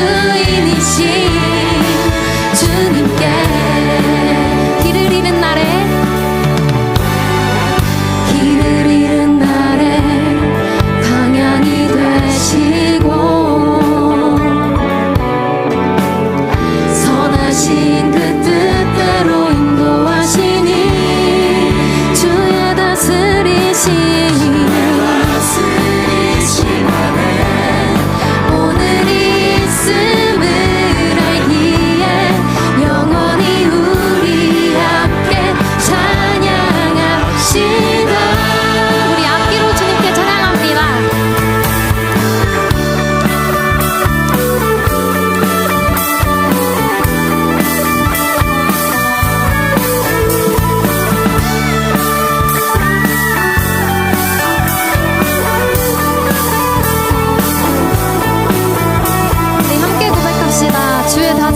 属于你心。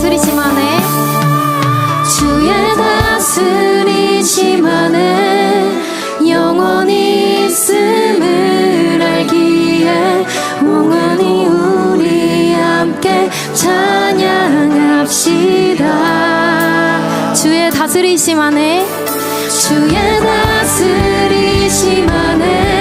다스리시마네 주의 다스리지만해 영원히 있음을 알기에 몽환이 우리 함께 찬양합시다. 주의 다스리시마네 주의 다스리시마네